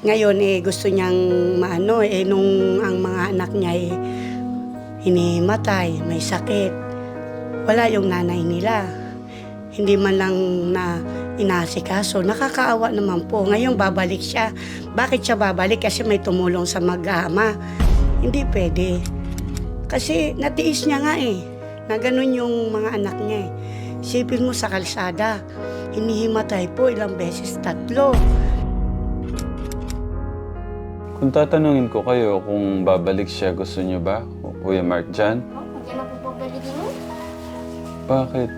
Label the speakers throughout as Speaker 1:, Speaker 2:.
Speaker 1: Ngayon eh gusto niyang maano eh nung ang mga anak niya eh hinihimatay, may sakit. Wala yung nanay nila. Hindi man lang na inasikaso. Nakakaawa naman po. Ngayon babalik siya. Bakit siya babalik? Kasi may tumulong sa mag-ama. Hindi pwede. Kasi natiis niya nga eh. Na ganun yung mga anak niya eh. Isipin mo sa kalsada. Hinihimatay po ilang beses, tatlo.
Speaker 2: Kung tatanungin ko kayo kung babalik siya, gusto niyo ba? O Kuya Mark dyan?
Speaker 3: Oh, Hindi na po pabalikin mo.
Speaker 2: Bakit?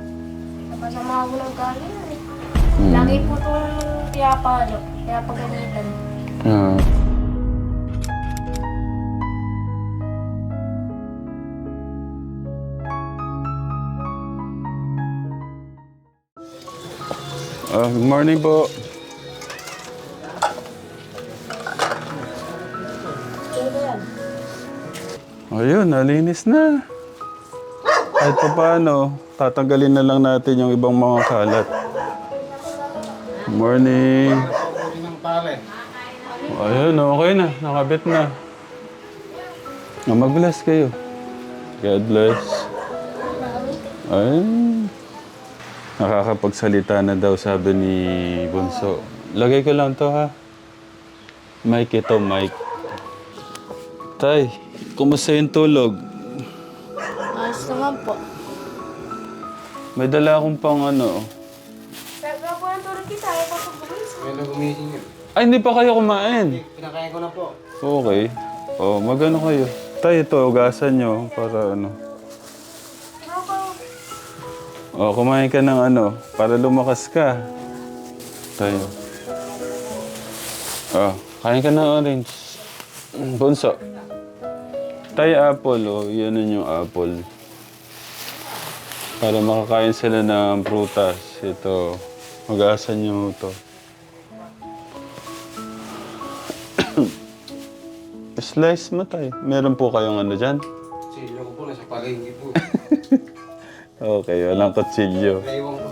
Speaker 3: Napasama ako ng galing eh.
Speaker 2: Hmm.
Speaker 3: Lagi po itong pinapalo, pinapagalitan.
Speaker 2: Ah. Ah, good morning po. Ayun, nalinis na. Pa paano, tatanggalin na lang natin yung ibang mga kalat. Morning. Ayun, okay na. Nakabit na. Ah, mag-bless kayo. God bless. Ay, nakakapagsalita na daw sabi ni Bunso. Lagay ko lang to ha. Mike ito, Mike. Tay, kumusta yung tulog?
Speaker 3: Ayos naman po.
Speaker 2: May dala akong pang ano.
Speaker 3: Sabi po ng tulog kita, ayaw pa po bumis.
Speaker 4: May nagumising yun.
Speaker 2: Ay, hindi pa kayo kumain.
Speaker 4: Pinakain ko na po.
Speaker 2: Okay. Oh, magano kayo? Tay, ito, ugasan nyo para ano. Oh, kumain ka ng ano, para lumakas ka. Tayo. Oh, kain ka ng orange. Mm, Bunso. Tayo apple, oh. Yan yung apple. Para makakain sila ng prutas. Ito, magasan nyo ito. Slice mo tayo. Meron po kayong ano dyan?
Speaker 4: Silyo ko po, nasa palengke po.
Speaker 2: Okay, walang kutsilyo.
Speaker 4: Naiwan ko.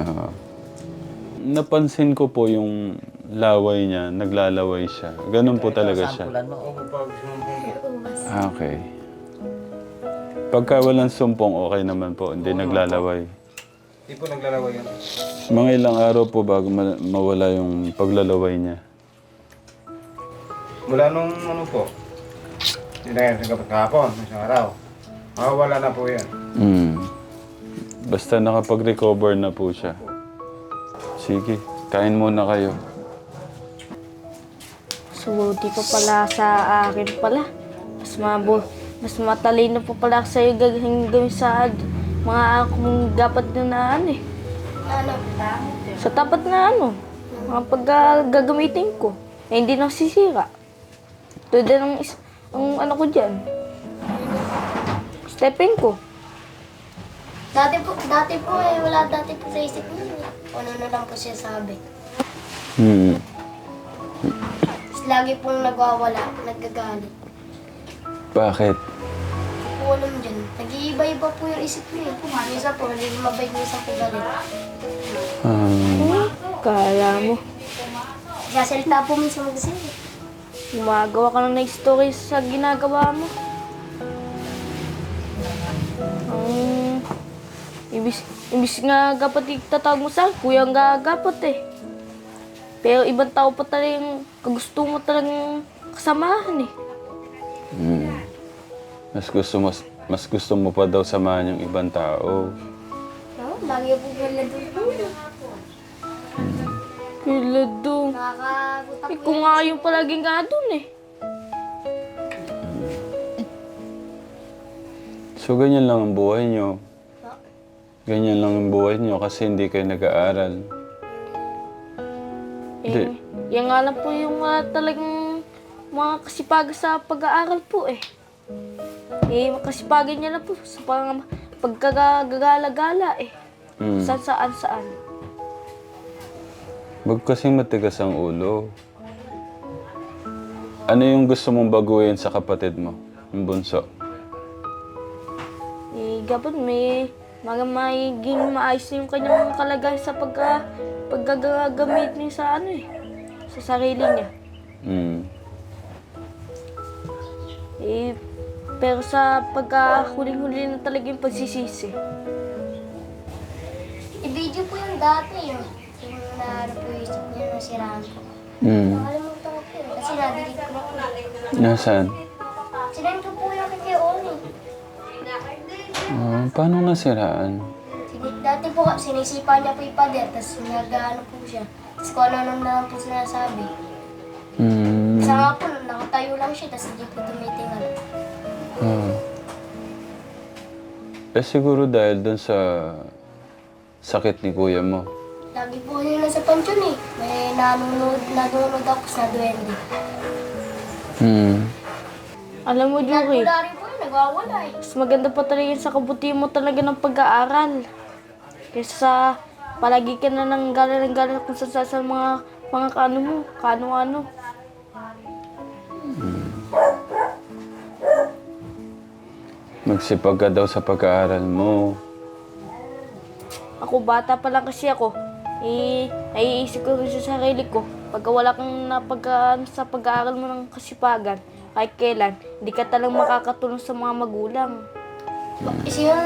Speaker 2: Ah. Napansin ko po yung laway niya, naglalaway siya. Ganun po talaga siya. Ah, Okay. Pagka walang sumpong, okay naman po. Hindi naglalaway.
Speaker 4: Hindi po naglalaway yan.
Speaker 2: Mga ilang araw po bago ma- mawala yung paglalaway niya.
Speaker 4: Mula nung ano po, hindi sa kahapon, isang araw. Mawawala na po yan.
Speaker 2: Mm. Basta nakapag-recover na po siya. Sige, kain muna kayo.
Speaker 3: Subuti pa pala sa akin pala. Mas mabo, mas matalino pa pala sa iyo gagawin gawin sa mga akong dapat na na ano eh. Ano? Sa tapat na ano, mga pag ah, gagamitin ko. Eh, hindi na sisira. Tulad ng is, ang ano ko dyan. Stepping ko.
Speaker 5: Dati po, dati po eh, wala dati po sa isip niyo eh. Ano na lang po siya sabi.
Speaker 2: Hmm.
Speaker 5: Lagi pong nagwawala, nagagalit.
Speaker 2: Bakit?
Speaker 5: Hindi po alam dyan. Nag-iiba-iba po yung isip eh. Minsan po, hindi mabait minsan po galit.
Speaker 2: Um,
Speaker 3: Kala mo,
Speaker 5: Sasalita po minsan mag-isip eh.
Speaker 3: gumagawa ka ng next story sa ginagawa mo. Ang ibis, ibis nga dapat itatawag mo sa akin, kuya nga dapat eh. Pero ibang tao pa talagang kagusto mo talagang kasamahan eh.
Speaker 2: hmm. Mas gusto mo mas gusto mo pa daw samahan yung ibang tao.
Speaker 5: No? Lagi po wala doon po.
Speaker 3: Kila doon.
Speaker 5: Nakakagutak
Speaker 3: Eh, kung nga yung palagi nga doon eh.
Speaker 2: So ganyan lang ang buhay nyo. Ganyan lang ang buhay nyo kasi hindi kayo nag-aaral. Hindi.
Speaker 3: Eh, yan nga lang po yung ah, talagang mga kasipagan sa pag-aaral po eh. Eh, kasipagan niya na po sa pang pagkagagala-gala eh.
Speaker 2: Hmm.
Speaker 3: Saan saan saan.
Speaker 2: Wag kasing matigas ang ulo. Ano yung gusto mong baguhin sa kapatid mo? Yung bunso.
Speaker 3: Eh, dapat may mga magiging maayos yung kanyang kalagayan sa pagka, paggagamit niya sa ano eh. sa sarili niya.
Speaker 2: Mm.
Speaker 3: Eh, pero sa pagka-huling-huli na talaga yung pagsisisi.
Speaker 5: I-video po yung dati yun. Yung na ano po yung isip niya nasiraan ko.
Speaker 2: Mm.
Speaker 5: Nakalimutan ko po yun. Kasi na-delete ko na po.
Speaker 2: Nasaan?
Speaker 5: Sinend ko po.
Speaker 2: Ah, paano nasiraan?
Speaker 5: Dati po, sinisipa niya po yung pader, tapos nag-ano po siya. Tapos kung ano-ano na lang po sinasabi.
Speaker 2: Mm.
Speaker 5: Isa nga po, nakatayo lang siya, tapos hindi po tumitingal.
Speaker 2: Ah. Eh siguro dahil dun sa sakit ni kuya mo.
Speaker 5: Lagi po lang sa pansyon eh. May nanonood, nanonood ako sa duwende.
Speaker 2: Hmm.
Speaker 3: Alam mo, Juki,
Speaker 5: Wala rin nagwawala eh.
Speaker 3: mas maganda pa talaga sa kabutihan mo talaga ng pag-aaral. Kaysa sa palagi ka na nang gala ng gala kung saan sa mga mga kaano mo, kaano-ano.
Speaker 2: Magsipag ka daw sa pag-aaral mo.
Speaker 3: Ako, bata pa lang kasi ako. Eh, naiisip ko rin sa sarili ko. Pagka wala kang napagka, sa pag-aaral mo ng kasipagan, kahit kailan, hindi ka talang makakatulong sa mga magulang.
Speaker 5: Kasi yung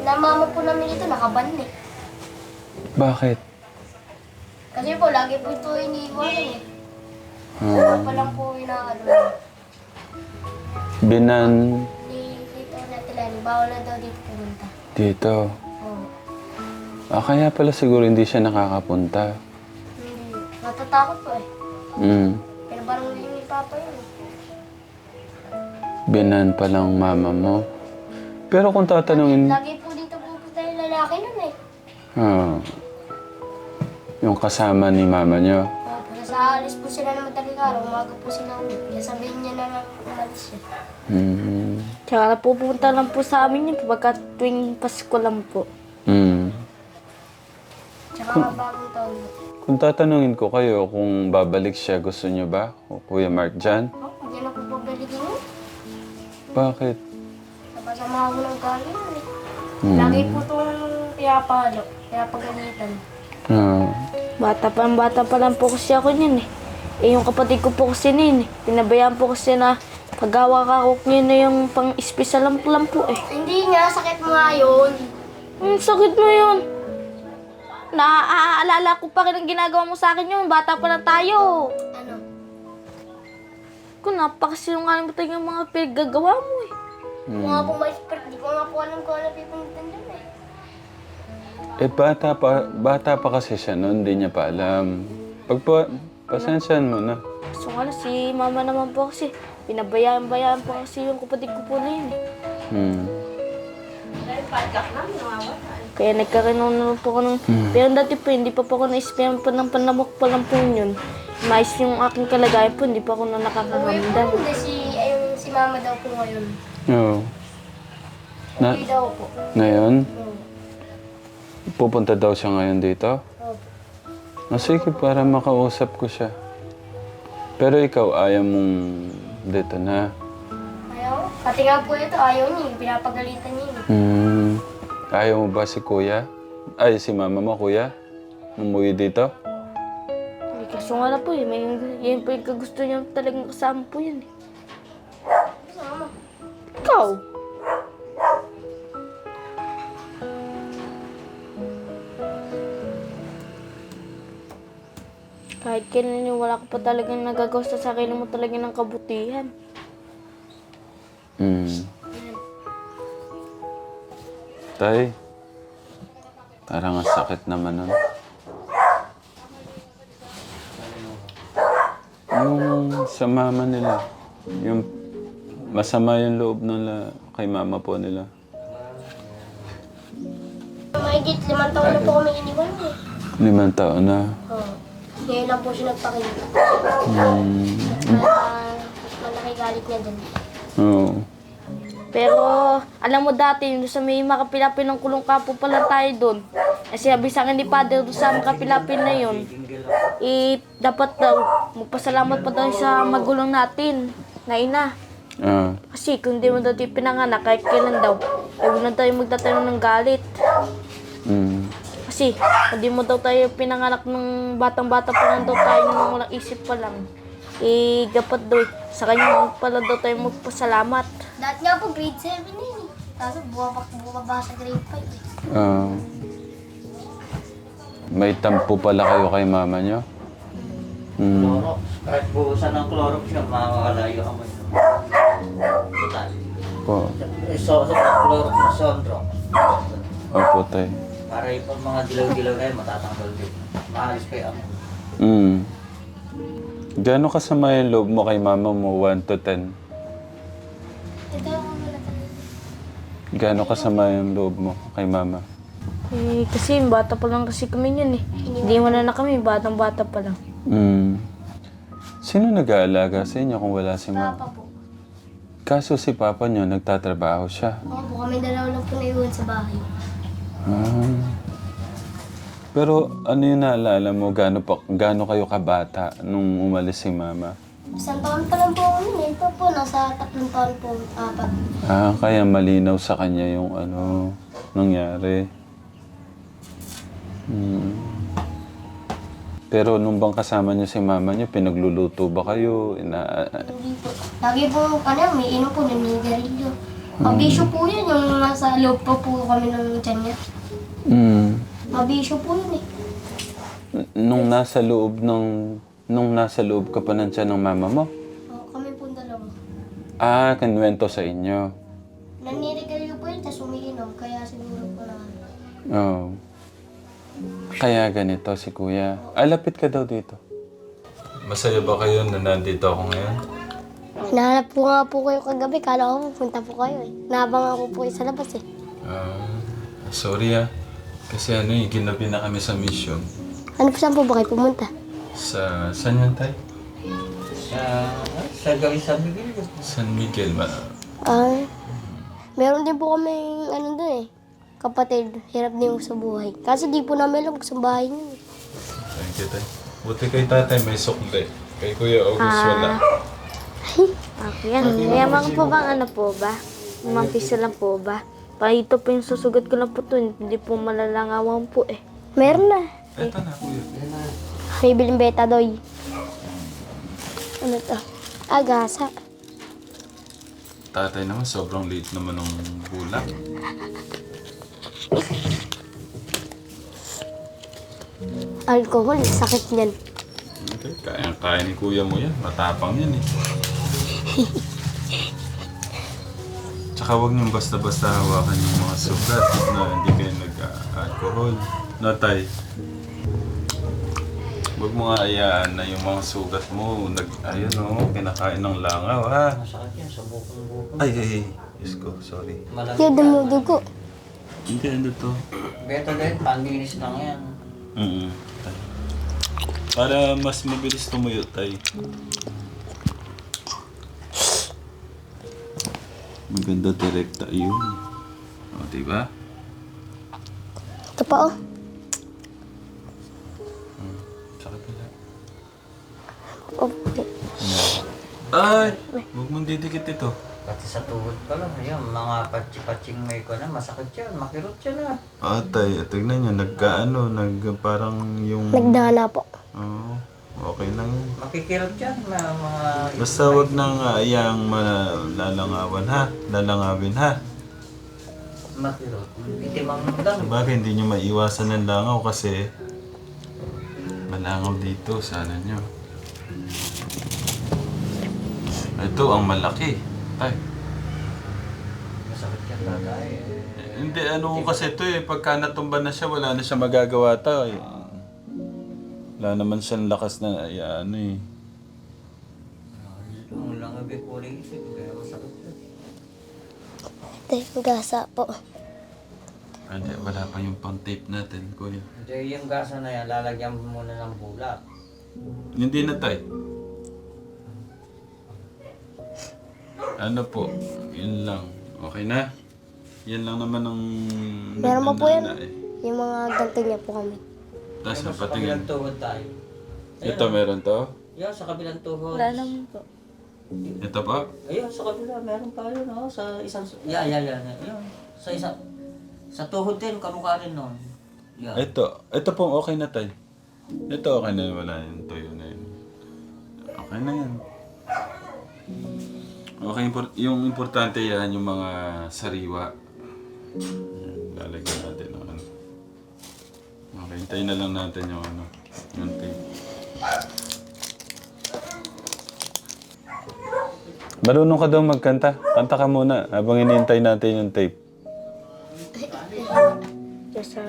Speaker 5: na mama po namin ito, nakaban eh.
Speaker 2: Bakit?
Speaker 5: Kasi po, lagi po ito iniiwanan eh.
Speaker 2: Ah,
Speaker 5: Wala pa lang po inaano.
Speaker 2: binan
Speaker 5: Di, dito natin bawal na daw dito pumunta.
Speaker 2: dito.
Speaker 5: Oo.
Speaker 2: Ah, kaya pala siguro hindi siya nakakapunta.
Speaker 5: Hindi. Natatakot po eh.
Speaker 2: Hmm.
Speaker 5: Parang hindi ni Papa yun.
Speaker 2: Binan pa lang mama mo. Pero kung tatanungin,
Speaker 5: Lagi po dito pupunta yung lalaki nun eh.
Speaker 2: ah, yung kasama ni mama niyo.
Speaker 5: Tapos sa alis po sila ng madaling araw, umaga po sila uwi. Kaya sabihin niya na lang umalis siya.
Speaker 2: Hmm.
Speaker 3: Tsaka napupunta lang po sa amin yun pagka tuwing Pasko lang po.
Speaker 2: Hmm.
Speaker 5: Tsaka taon.
Speaker 2: Kung tatanungin ko kayo kung babalik siya, gusto niyo ba? O Kuya Mark dyan?
Speaker 5: Oh, hindi na po pabalikin yun.
Speaker 2: Bakit?
Speaker 5: Napasama ako ng galing eh.
Speaker 2: Hmm.
Speaker 5: Lagi po itong pinapalo, pinapagalitan.
Speaker 2: Ah.
Speaker 3: Bata pa, bata pa lang po kasi ako niyan eh. Eh yung kapatid ko po kasi nin eh. Pinabayaan po kasi na paggawa ka ko niya na yung pang espesyal lang po lang po eh.
Speaker 5: Hindi nga, sakit mo nga yun.
Speaker 3: Ang sakit mo yun. Naaalala ko pa rin ang ginagawa mo sa akin yun. Bata pa lang tayo.
Speaker 5: Ano?
Speaker 3: Kung napakasinungaling mo tayo yung mga pinaggagawa mo eh.
Speaker 5: Kung nga po may spirit, di ko nga po alam kung ano pipuntan eh.
Speaker 2: Eh, bata pa, bata pa kasi siya noon, hindi niya pa alam. Pagpa, pasensyahan mo na.
Speaker 3: So nga lang, si mama naman po kasi. Pinabayaan-bayaan po kasi yung kapatid ko po na yun eh.
Speaker 2: Hmm.
Speaker 3: Kaya nagkaroon na naman po ako ng... Pero dati po, hindi pa po ako na-spam pa ng panlamok pa lang po yun. Mais yung aking kalagayan po, hindi pa ako na
Speaker 5: Uwi po
Speaker 3: nakakaramdam.
Speaker 5: hindi si, ayun, si mama daw po ngayon.
Speaker 2: Oo. Na,
Speaker 5: Uwi daw po.
Speaker 2: ngayon,
Speaker 5: Hmm.
Speaker 2: pupunta daw siya ngayon dito?
Speaker 5: Opo.
Speaker 2: Ah, sige, para makausap ko siya. Pero ikaw, ayaw mong dito na.
Speaker 5: Ayaw. Pati nga po ito, ayaw niya. Pinapagalitan niya. eh.
Speaker 2: Hmm. Ayaw mo ba si kuya? Ay, si mama mo, kuya? Umuwi dito?
Speaker 3: Eh, kaso nga na po eh, may, yan po yung kagusto niya talagang kasama po yan eh.
Speaker 5: Sama.
Speaker 3: Ikaw? Kahit kailan yun, wala ka pa talagang nagagawa sa sarili mo talaga ng kabutihan.
Speaker 2: Hmm. Tay, parang ang sakit naman nun. Yung sa mama nila, yung masama yung loob nila kay mama po nila.
Speaker 5: Mahigit limang taon na po kami iniwan eh.
Speaker 2: Limang taon na.
Speaker 5: Oo. Ngayon lang po siya nagpakita.
Speaker 2: Hmm.
Speaker 5: Malaki galit niya dun.
Speaker 2: Oo.
Speaker 3: Pero, alam mo dati, doon sa may makapilapin ng kulong kapo pala tayo doon. Kasi sabi sa akin ni Father doon sa makapilapin na yun, eh, dapat daw, magpasalamat pa daw sa magulang natin, na ina.
Speaker 2: Ah.
Speaker 3: Kasi kung di mo tayo pinanganak, kahit kailan daw, eh, huwag na tayo magtatanong ng galit.
Speaker 2: Hmm.
Speaker 3: Kasi Kasi, hindi mo daw tayo pinanganak ng batang-bata pa lang daw tayo nung walang isip pa lang. Eh, dapat daw, sa kanya pala daw tayo magpasalamat.
Speaker 5: Dati nga po, grade 7 yun eh. Kaso bumabak, bumaba sa grade 5 eh.
Speaker 2: Ah. may tampo pala kayo kay mama nyo? Hmm.
Speaker 6: Clorox. Kahit buhusan ng Clorox yun, makakalayo ang mo. Total.
Speaker 2: Po.
Speaker 6: Eh, So, so, Clorox na Sondrox.
Speaker 2: Opo, tay.
Speaker 6: Para yung mga dilaw-dilaw na yun, matatanggal din. Maalis kayo ang
Speaker 2: Hmm. Gano'ng kasama yung loob mo kay mama mo? 1 to 10. Gano'ng kasama yung loob mo kay mama?
Speaker 3: Eh, kasi bata pa lang kasi kami yun eh. Hindi mo na na kami, batang-bata pa lang.
Speaker 2: Hmm. Sino nag-aalaga sa inyo kung wala si mama?
Speaker 5: Papa po.
Speaker 2: Kaso si papa nyo nagtatrabaho siya.
Speaker 5: Oo po, kami dalawa lang po naiwan sa bahay.
Speaker 2: Ah. Pero ano yung naalala mo, gaano, pa, gaano kayo kabata nung umalis si mama?
Speaker 5: Isang taon pa lang po ako nun eh. Ito po, nasa tatlong taon po, apat.
Speaker 2: Ah, kaya malinaw sa kanya yung ano, nangyari. Hmm. Pero nung bang kasama niyo si mama niyo, pinagluluto ba kayo? Ina,
Speaker 5: Hindi po. Lagi po kanya, may inom po, naninigarilyo. Mabisyo po yun, yung nasa loob pa po kami ng tiyan niya.
Speaker 2: hmm.
Speaker 5: Mabisyo po yun eh.
Speaker 2: Nung nasa loob ng nung nasa loob ka pa ng tiyan ng mama mo?
Speaker 5: Oo, kami po dalawa.
Speaker 2: Ah, kanwento sa inyo.
Speaker 5: Naninigarilyo po yun, tapos umiinom. Kaya siguro po na
Speaker 2: Oh. Kaya ganito si kuya. Alapit ka daw dito. Masaya ba kayo na nandito ako ngayon?
Speaker 5: Hinahanap po nga po kayo kagabi. Kala ko pupunta po kayo eh. Nabang ako po kayo sa labas eh.
Speaker 2: Ah, sorry ah. Kasi ano eh, ginabi na kami sa mission.
Speaker 5: Ano po saan po ba kayo pumunta?
Speaker 2: Sa, saan yun tayo?
Speaker 6: sa, sa gawin sa Miguel.
Speaker 2: San Miguel. Ma
Speaker 5: Ah, meron din po kami ano doon eh. Kapatid, hirap din yung sa buhay. Kaso di po namin alam kung sa bahay niyo. eh.
Speaker 2: Thank you, tay. Buti kay tatay may sukli. Kay Kuya August wala.
Speaker 3: Okay, yan. Mayaman ko po bang ano po ba? Piso lang po ba? Pahito po yung susugat ko lang po to. Hindi po malalangawan po eh.
Speaker 5: Meron na.
Speaker 2: Eto na, Kuya.
Speaker 5: May biling betadoy. Ano to? Agasa.
Speaker 2: Tatay naman, sobrang late naman ng bulak.
Speaker 5: Alcohol, sakit niyan.
Speaker 2: Okay, kaya-kaya ni kuya mo yan. Matapang yan eh. Tsaka huwag niyong basta-basta hawakan yung mga sugat na hindi kayo nag-alcohol. No, tay? Huwag mo nga ayaan na yung mga sugat mo, nag, ayun o, kinakain ng langaw, ha?
Speaker 6: Masakit yan sa bukong-bukong.
Speaker 2: Ay, ay, ay. Diyos ko, sorry.
Speaker 6: Malamig.
Speaker 5: Yung dumi yung dugo.
Speaker 2: Hindi, ano to?
Speaker 6: Beto din, pandinis lang yan.
Speaker 2: Mm Para mas mabilis tumuyo, tay. Maganda direkta yun. O, diba?
Speaker 5: Ito pa oh.
Speaker 2: Sa kabila.
Speaker 5: Okay.
Speaker 2: Ay! Huwag mong didikit ito.
Speaker 6: Pati sa tuhod pa lang, yun, mga patsi-patsing may ko na, masakit yan, makirot yan ah.
Speaker 2: Ah, tay, tignan nyo, nagkaano, nag, parang yung...
Speaker 5: Nagdana po.
Speaker 2: Oo, okay lang yun.
Speaker 6: Makikirot yan, mga... mga
Speaker 2: Basta wag nang ayang malalangawan ha, lalangawin ha.
Speaker 6: Makirot. Itimang lang.
Speaker 2: Sabagay, hindi nyo maiwasan ng langaw kasi malangaw dito, sana nyo. Ito ang malaki. Tay.
Speaker 6: Masakit yan tatay.
Speaker 2: Hindi, ano ko kasi ito eh. Pagka natumba na siya, wala na siya magagawa tay. Wala naman siyang lakas na, ay, ano eh.
Speaker 6: Ang lang abi ko rin isip, kaya masakit yan.
Speaker 5: Yung gasa po.
Speaker 2: Hindi, wala pa yung pang tape natin, kuya.
Speaker 6: Hindi, yung gasa na yan, lalagyan mo muna ng bulak.
Speaker 2: Hindi na tay. Ano po, yun lang. Okay na? Yan lang naman ang...
Speaker 5: Meron pa po yan.
Speaker 2: eh.
Speaker 5: Yung mga ganto niya po kami.
Speaker 2: Tapos
Speaker 6: Ayun, sa
Speaker 2: napatingin.
Speaker 6: kabilang tuhod tayo.
Speaker 2: Ito meron to?
Speaker 6: Yan, sa kabilang tuhod.
Speaker 3: Wala naman po.
Speaker 2: Ito pa?
Speaker 6: Ayun, sa kabila, meron pa yun, oh, sa isang, yeah, yeah, yun, sa isang, sa tuhod din, kamukha rin nun.
Speaker 2: Ito. Ito pong okay na tay. Ito okay na yun. Wala yung tuyo na yun. Okay na yan. Okay, impor- yung importante yan, yung mga sariwa. Yan, Lalagyan natin ng ano. Okay, hintayin na lang natin yung ano. Yung tape. Marunong ka daw magkanta. Kanta ka muna habang hinihintay natin yung tape.
Speaker 3: Kaya sa...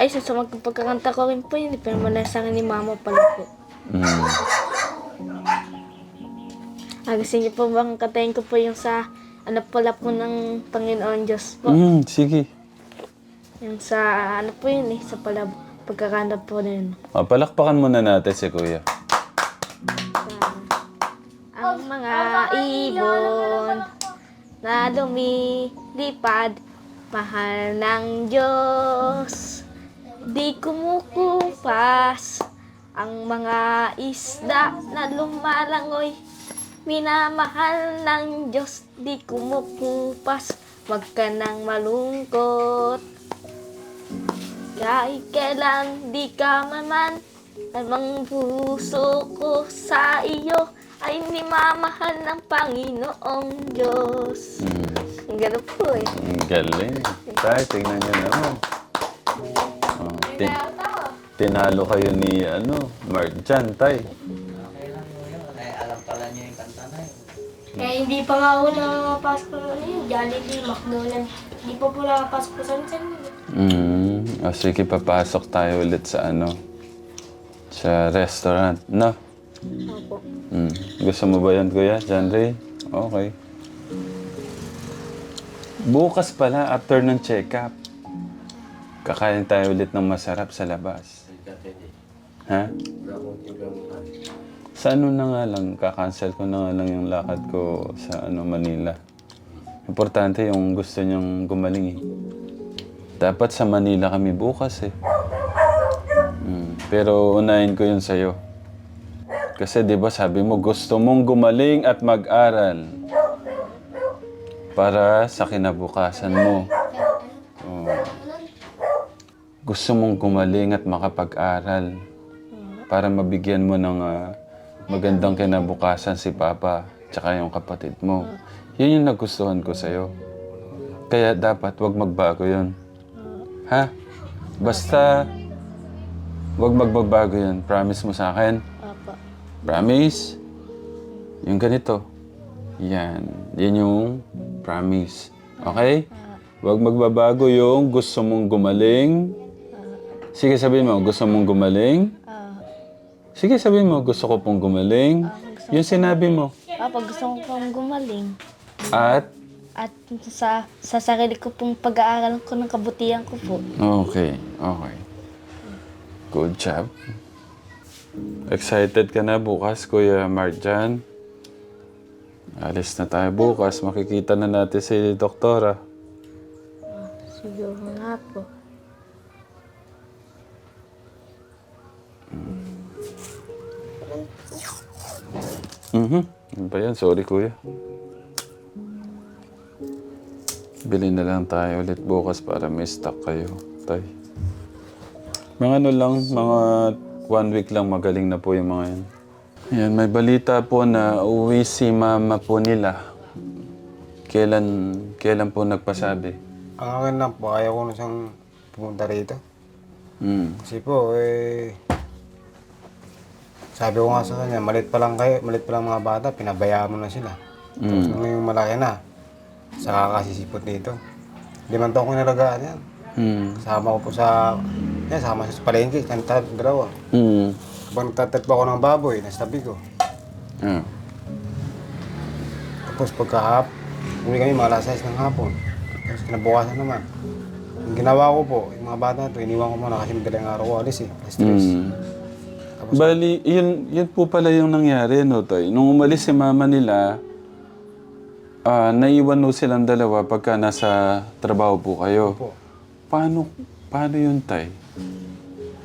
Speaker 3: Ay, sa sa magpagkakanta ko rin po yun. eh, Pero sa akin ni mama pala po.
Speaker 2: Mm.
Speaker 3: Ah, gusto niyo po bang katayin ko po yung sa... Ano pala po ng Panginoon Diyos po.
Speaker 2: Mm, sige.
Speaker 3: Yung sa... Ano po yun eh. Sa pala pagkakanta po na yun.
Speaker 2: O, palakpakan muna natin si Kuya.
Speaker 3: Ang mga ibon na lumilipad, mahal ng Diyos. Di kumukupas ang mga isda na lumalangoy. Minamahal ng Diyos, di kumukupas. Huwag ka nang malungkot. Kahit kailan di ka maman, Namang puso ko sa iyo ay nimamahal ng Panginoong Diyos.
Speaker 2: Mm.
Speaker 3: Ang ganun po eh.
Speaker 2: Ang galing. Tay, tingnan niyo naman. Oh, tin- tinalo kayo ni, ano, Mark Jan, tay.
Speaker 6: Okay lang po yun. Ay, alam pala niyo yung kanta na yun.
Speaker 5: Eh, hindi pa nga ako nakapasok ng ano yun, Jollibee, McDonald's. Hindi pa po nakapasok sa San San.
Speaker 2: Mm. O, sige, papasok tayo ulit sa, ano, sa restaurant, no?
Speaker 3: Opo.
Speaker 2: Mm. Gusto mo ba yan, Kuya? John? Okay. Bukas pala, after ng check-up, kakain tayo ulit ng masarap sa labas. Ha? Sa ano na nga lang, kakancel ko na nga lang yung lakad ko sa ano Manila. Importante yung gusto niyong gumaling eh. Dapat sa Manila kami bukas eh. Mm, pero unahin ko yun sa'yo. Kasi 'di ba sabi mo gusto mong gumaling at mag-aral para sa kinabukasan mo. Oo. Gusto mong gumaling at makapag-aral para mabigyan mo ng ah, magandang kinabukasan si Papa tsaka yung kapatid mo. Yun yung nagustuhan ko sa'yo. Kaya dapat wag magbago yun. Ha? Basta wag magbabago yun. Promise mo sa akin? Promise? Yung ganito. Yan. Yan yung promise. Okay? Huwag magbabago yung gusto mong gumaling. Sige, sabihin mo, gusto mong gumaling?
Speaker 3: Ah,
Speaker 2: Sige, sabihin mo, gusto ko pong gumaling. Yung sinabi mo.
Speaker 3: Papa, gusto ko pong gumaling.
Speaker 2: At?
Speaker 3: At sa, sa sarili ko pong pag-aaral ko ng kabutihan ko po.
Speaker 2: Okay, okay. Good job. Excited ka na bukas, Kuya Marjan? Alis na tayo bukas. Makikita na natin si Doktora.
Speaker 3: Siguro nga po.
Speaker 2: Mhm. Ano ba yan? Sorry, kuya. Bili na lang tayo ulit bukas para may stock kayo, tay. Mga ano lang, mga one week lang magaling na po yung mga yan. Yan, may balita po na uwi si mama po nila. Kailan, kailan po nagpasabi?
Speaker 4: Ang akin lang po, ayaw ko na siyang pumunta rito.
Speaker 2: Hmm.
Speaker 4: Kasi po, eh... Sabi ko nga sa kanya, malit pa lang kayo, malit pa lang mga bata, pinabayaan mo na sila. Tapos
Speaker 2: Mm.
Speaker 4: nung yung malaki na, saka kasisipot dito. Limang taon ko nalagaan yan.
Speaker 2: Hmm.
Speaker 4: Kasama ko po sa, yan, sama siya sa palengke, kanta, dalawa.
Speaker 2: Hmm.
Speaker 4: Habang nagtatatpo ako ng baboy, nasa tabi ko.
Speaker 2: Ah.
Speaker 4: Tapos pagkahap, uli kami mga alas 6 ng hapon. Tapos kinabukasan naman. Ang ginawa ko po, yung mga bata to, iniwan ko muna kasi madaling araw ko alis eh. Alas 3.
Speaker 2: Hmm. Bali, yun, yun po pala yung nangyari, no, Toy? Nung umalis si mama nila, ah naiwan no silang dalawa pagka nasa trabaho po kayo.
Speaker 4: Po.
Speaker 2: Paano, paano yun, Tay?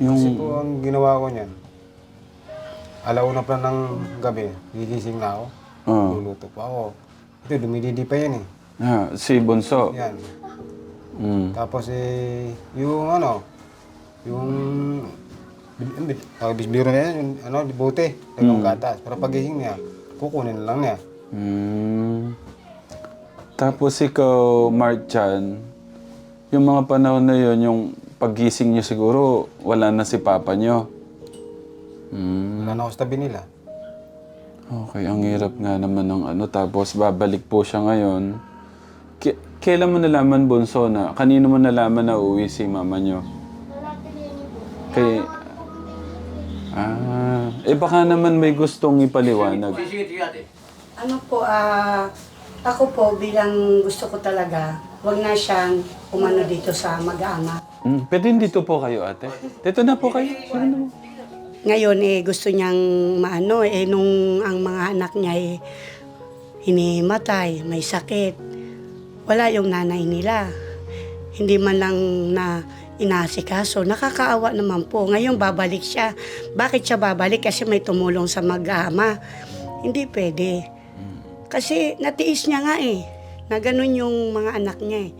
Speaker 4: Kasi
Speaker 2: Yung,
Speaker 4: po ang ginawa ko niyan, alauna pa ng gabi, gigising na ako.
Speaker 2: oh,
Speaker 4: Luluto pa ako. Ito, dumididi pa yan eh.
Speaker 2: ah, si Bunso.
Speaker 4: Yan.
Speaker 2: Mm.
Speaker 4: Tapos eh, yung ano, Yung, uh, bisbiro na yan, yung ano, bote, dalawang gatas. Pero pagising niya, kukunin lang niya.
Speaker 2: Hmm. Tapos ikaw, Mark Chan, yung mga panahon na yon yung paggising niyo siguro, wala na si papa niyo. Hmm.
Speaker 4: Wala na ako sa tabi nila.
Speaker 2: Okay, ang hirap nga naman ng ano. Tapos babalik po siya ngayon. Ki- kailan mo nalaman, Bonso, na kanino mo nalaman na uuwi si mama niyo? Kay... Ah, eh baka naman may gustong ipaliwanag.
Speaker 1: Ano po, ah, ako po bilang gusto ko talaga, wag na siyang umano dito sa mag-ama.
Speaker 2: Hmm, pwede dito po kayo, ate. Dito na po kayo. Na po.
Speaker 1: Ngayon eh gusto niyang maano eh nung ang mga anak niya eh hinimatay, may sakit. Wala yung nanay nila. Hindi man lang na inasikaso. Nakakaawa naman po. Ngayon babalik siya. Bakit siya babalik? Kasi may tumulong sa mag-ama. Hindi pwede. Kasi natiis niya nga eh. Na ganun yung mga anak niya eh.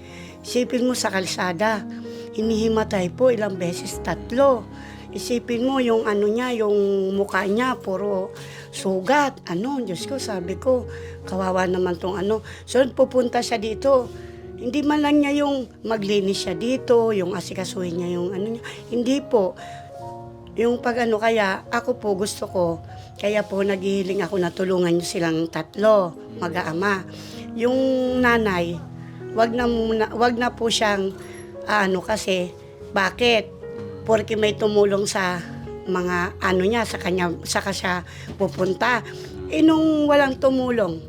Speaker 1: Isipin mo sa kalsada, hinihimatay po ilang beses, tatlo. Isipin mo yung ano niya, yung mukha niya, puro sugat. Ano, Diyos ko, sabi ko, kawawa naman tong ano. So, pupunta siya dito. Hindi man lang niya yung maglinis siya dito, yung asikasuhin niya yung ano niya. Hindi po. Yung pag ano, kaya ako po gusto ko, kaya po naghihiling ako na tulungan niyo silang tatlo, mag-aama. Yung nanay, wag na muna, wag na po siyang ano kasi bakit? Porque may tumulong sa mga ano niya sa kanya sa siya pupunta. Eh nung walang tumulong,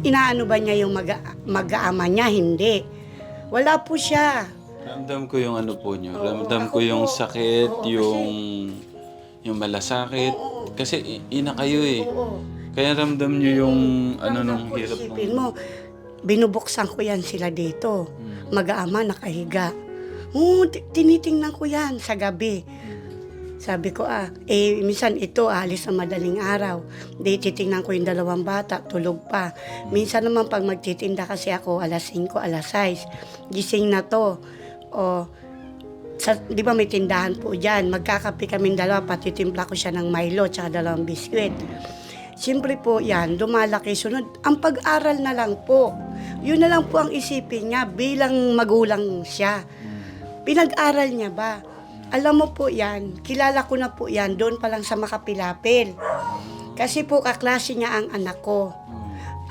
Speaker 1: inaano ba niya yung mag, mag-aama niya? Hindi. Wala po siya.
Speaker 2: Ramdam ko yung ano po niyo.
Speaker 1: Oo,
Speaker 2: Ramdam ko yung
Speaker 1: po.
Speaker 2: sakit,
Speaker 1: Oo, kasi-
Speaker 2: yung yung malasakit. Kasi i- ina kayo eh.
Speaker 1: Oo.
Speaker 2: Kaya ramdam niyo yung ano nung hirap
Speaker 1: Isipin
Speaker 2: nung...
Speaker 1: mo, binubuksan ko yan sila dito.
Speaker 2: Hmm.
Speaker 1: Mag-aama, nakahiga. Oo, ti- tinitingnan ko yan sa gabi. Sabi ko, ah, eh, minsan ito, alis sa madaling araw. Di, titingnan ko yung dalawang bata, tulog pa. Minsan naman, pag magtitinda kasi ako, alas 5, alas 6, gising na to. O, sa, di ba may tindahan po dyan, magkakape kami dalawa, patitimpla ko siya ng Milo, tsaka dalawang biskwit. Siyempre po yan, lumalaki sunod. Ang pag-aral na lang po. Yun na lang po ang isipin niya bilang magulang siya. Pinag-aral niya ba? Alam mo po yan, kilala ko na po yan doon pa lang sa Makapilapil. Kasi po kaklase niya ang anak ko.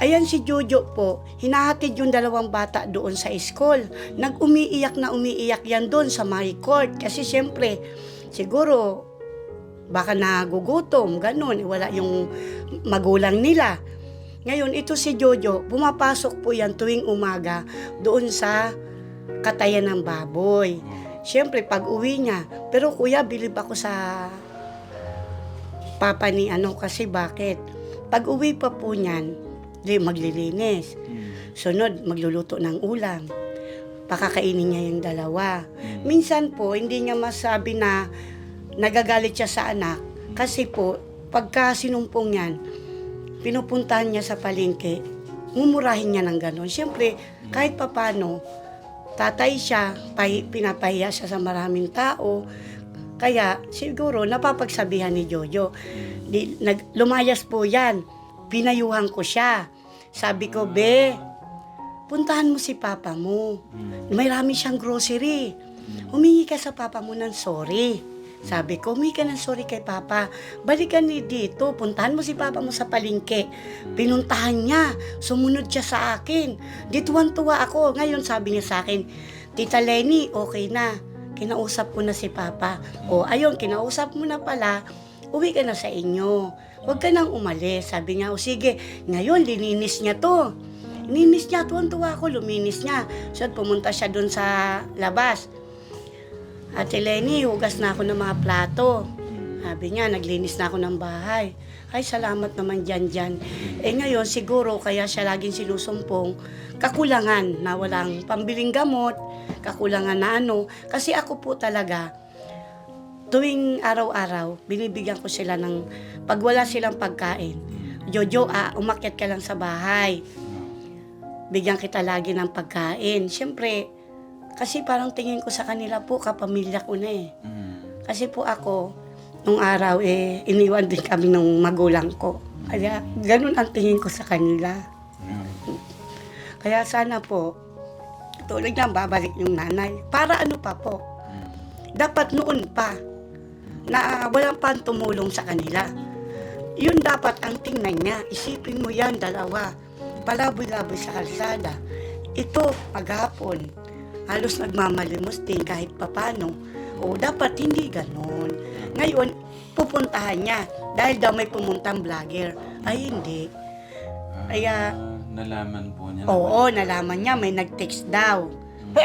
Speaker 1: Ayan si Jojo po, hinahatid yung dalawang bata doon sa school. Nag-umiiyak na umiiyak yan doon sa my court. Kasi siyempre, siguro, baka nagugutom, ganun. Wala yung magulang nila. Ngayon, ito si Jojo, pumapasok po yan tuwing umaga doon sa katayan ng baboy. Siyempre, pag uwi niya, pero kuya, bilib ako sa papa ni ano kasi bakit? Pag uwi pa po niyan, di maglilinis. Sunod, magluluto ng ulam. Pakakainin niya yung dalawa. Minsan po, hindi niya masabi na nagagalit siya sa anak. Kasi po, pagka sinumpong yan, pinupuntahan niya sa palengke, mumurahin niya ng gano'n. Siyempre, kahit papano, tatay siya, pahi, pinapahiya siya sa maraming tao. Kaya siguro napapagsabihan ni Jojo. Di, nag, lumayas po yan. Pinayuhan ko siya. Sabi ko, Be, puntahan mo si papa mo. May rami siyang grocery. Humingi ka sa papa mo ng sorry. Sabi ko, humingi ka ng sorry kay papa. Balikan ni dito, puntahan mo si papa mo sa palingke. Pinuntahan niya, sumunod siya sa akin. Dituwan-tuwa ako. Ngayon sabi niya sa akin, Tita Lenny, okay na. Kinausap ko na si papa. O ayun, kinausap mo na pala, uwi ka na sa inyo. Huwag ka nang umalis. Sabi niya, o sige, ngayon lininis niya to. Linis niya, tuwan-tuwa ako, luminis niya. So, pumunta siya dun sa labas. Ate Lenny, hugas na ako ng mga plato. Sabi niya, naglinis na ako ng bahay. Ay, salamat naman dyan dyan. Eh ngayon, siguro kaya siya laging sinusumpong, kakulangan na walang pambiling gamot, kakulangan na ano. Kasi ako po talaga, tuwing araw-araw, binibigyan ko sila ng, pag wala silang pagkain, Jojo, ah, umakyat ka lang sa bahay. Bigyan kita lagi ng pagkain. Siyempre, kasi parang tingin ko sa kanila po, kapamilya ko na eh.
Speaker 2: Mm.
Speaker 1: Kasi po ako, nung araw eh, iniwan din kami ng magulang ko. Kaya ganun ang tingin ko sa kanila. Kaya sana po, tulad niya, babalik yung nanay. Para ano pa po? Dapat noon pa, na walang pang tumulong sa kanila. Yun dapat ang tingnan niya. Isipin mo yan, dalawa. Palaboy-laboy sa kalsada. Ito, maghapon. Halos nagmamalimos din kahit papano. O dapat hindi ganon. Ngayon, pupuntahan niya. Dahil daw may pumuntang vlogger. Ay, hindi. Kaya,
Speaker 2: Ah, nalaman po niya.
Speaker 1: Oo, nalaman niya, may nag-text daw.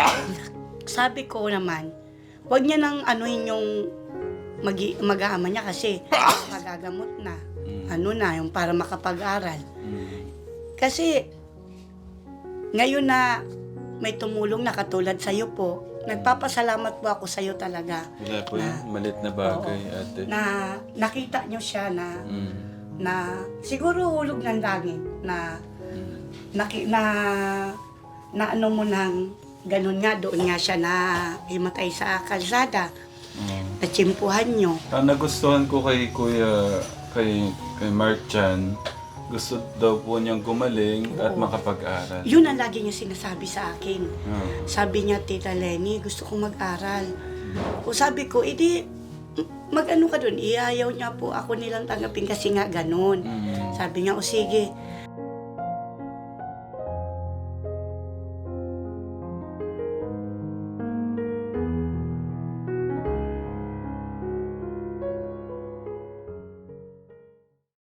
Speaker 1: Sabi ko naman, wag niya nang anuhin yung mag mag-aama niya kasi magagamot na. Ano na, yung para makapag-aral.
Speaker 2: Mm.
Speaker 1: Kasi, ngayon na may tumulong na katulad sa'yo po, nagpapasalamat po ako sa'yo talaga
Speaker 2: Wala po yun. Malit na bagay, ate.
Speaker 1: na nakita niyo siya na
Speaker 2: Mm.
Speaker 1: na siguro hulog ng langit na naki, na na ano mo nang ganun nga doon nga siya na himatay sa kalsada
Speaker 2: Mm.
Speaker 1: natsimpuhan nyo
Speaker 2: Ang nagustuhan ko kay Kuya, kay, kay Mark Chan, gusto daw po niyang gumaling at makapag-aral.
Speaker 1: yun ang lagi niya sinasabi sa akin.
Speaker 2: Oh.
Speaker 1: sabi niya tita Lenny gusto kong mag-aral. O sabi ko edi mag ano ka doon iayaw niya po ako nilang tanggapin kasi nga ganun.
Speaker 2: Mm.
Speaker 1: sabi niya o sige